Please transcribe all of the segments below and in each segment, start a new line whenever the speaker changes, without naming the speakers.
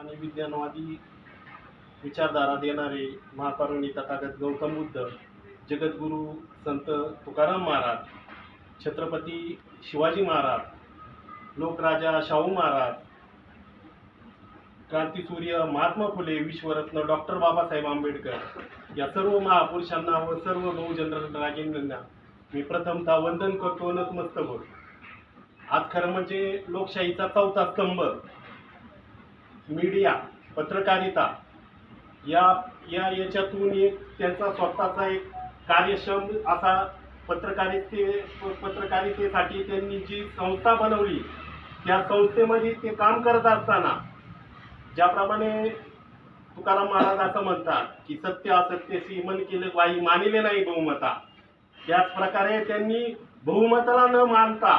आणि विज्ञानवादी विचारधारा देणारे महाकरुणी तथागत गौतम बुद्ध जगद्गुरू संत तुकाराम महाराज छत्रपती शिवाजी महाराज लोकराजा शाहू महाराज क्रांतीसूर्य महात्मा फुले विश्वरत्न डॉक्टर बाबासाहेब आंबेडकर या सर्व महापुरुषांना व सर्व बहुजन राजेंद्रांना मी प्रथमतः वंदन करतो नतमस्तक आज खरं म्हणजे लोकशाहीचा चौथा स्तंभ मीडिया पत्रकारिता या या याच्यातून एक त्यांचा स्वतःचा एक कार्यक्षम असा पत्रकारिते पत्रकारितेसाठी त्यांनी जी संस्था बनवली त्या संस्थेमध्ये ते काम करत असताना ज्याप्रमाणे तुकाराम महाराज असं म्हणतात की सत्य असत्यशी मन केलं वाई मानिले नाही बहुमता. त्याच प्रकारे त्यांनी बहुमताला न मानता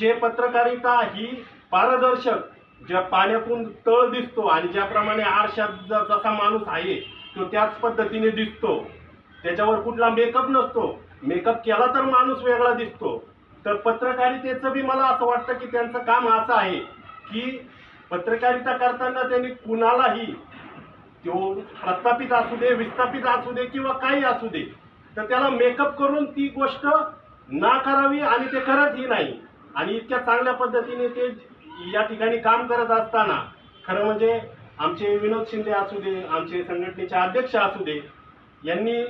जे पत्रकारिता ही पारदर्शक ज्या पाण्यातून तळ दिसतो आणि ज्याप्रमाणे आरशात जसा माणूस आहे तो त्याच पद्धतीने दिसतो. त्याच्यावर कुठला मेकअप नसतो. मेकअप केला तर माणूस वेगळा दिसतो. तर पत्रकारितेचं बी मला असं वाटतं की त्यांचं काम असं आहे की पत्रकारिता करताना त्यांनी कुणालाही तो प्रस्थापित असू दे विस्थापित असू दे किंवा काही असू दे तर त्याला मेकअप करून ती गोष्ट ना करावी आणि ते करतही नाही. आणि इतक्या चांगल्या पद्धतीने ते या ठिकाणी काम करत असताना खरं म्हणजे आमचे विनोद शिंदे असू दे आमचे संघटनेचे अध्यक्ष असू दे यांनी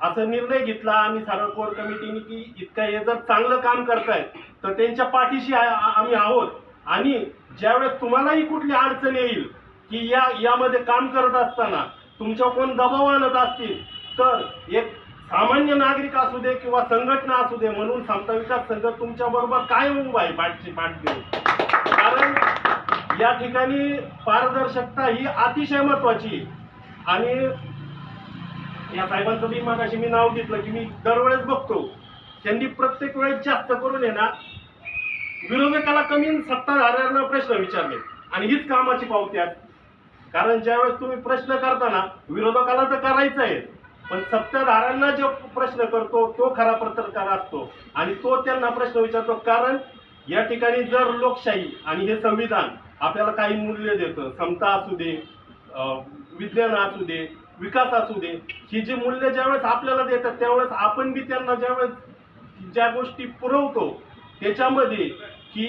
असं निर्णय घेतला आणि सागर कोर कमिटीने की इतकं हे जर चांगलं काम करतायत तर त्यांच्या पाठीशी आम्ही आहोत. आणि ज्यावेळेस तुम्हालाही कुठली अडचण येईल की या यामध्ये काम करत असताना तुमच्या कोण दबाव आणत असतील तर एक सामान्य नागरिक असू दे किंवा संघटना असू दे म्हणून समता विकास संघ तुमच्या बरोबर काय उभा आहे पाठची पाठ देऊ कारण या ठिकाणी पारदर्शकता ही अतिशय महत्वाची आणि या साहेबांचं बी मागाशी मी नाव घेतलं की मी दरवेळेस बघतो त्यांनी प्रत्येक वेळेस जास्त करून आहे ना विरोधकाला कमी सत्ताधाऱ्यांना प्रश्न विचारले. आणि हीच कामाची पावती आहे. कारण ज्यावेळेस तुम्ही प्रश्न करताना विरोधकाला तर करायचं आहे पण सत्ताधाऱ्यांना जो प्रश्न करतो तो खरा पत्रकार असतो. आणि तो त्यांना प्रश्न विचारतो कारण या ठिकाणी जर लोकशाही आणि हे संविधान आपल्याला काही मूल्य देतं समता असू दे विज्ञान असू दे विकास असू दे ही जी मूल्य ज्यावेळेस आपल्याला देतात त्यावेळेस आपण बी त्यांना ज्यावेळेस ज्या गोष्टी पुरवतो त्याच्यामध्ये की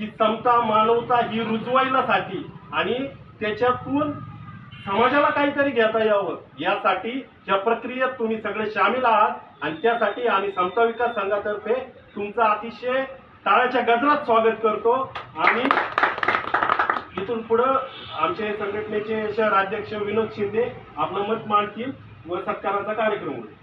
ही समता मानवता ही रुजवायलासाठी आणि त्याच्यातून समाजाला काहीतरी घेता यावं यासाठी या प्रक्रियेत तुम्ही सगळे सामील आहात आणि त्यासाठी आम्ही समता विकास संघातर्फे तुमचं अतिशय टाळ्याच्या गजरात स्वागत करतो. आणि इथून पुढं आमचे संघटनेचे शहराध्यक्ष विनोद शिंदे आपलं मत मांडतील व सत्काराचा कार्यक्रम होईल.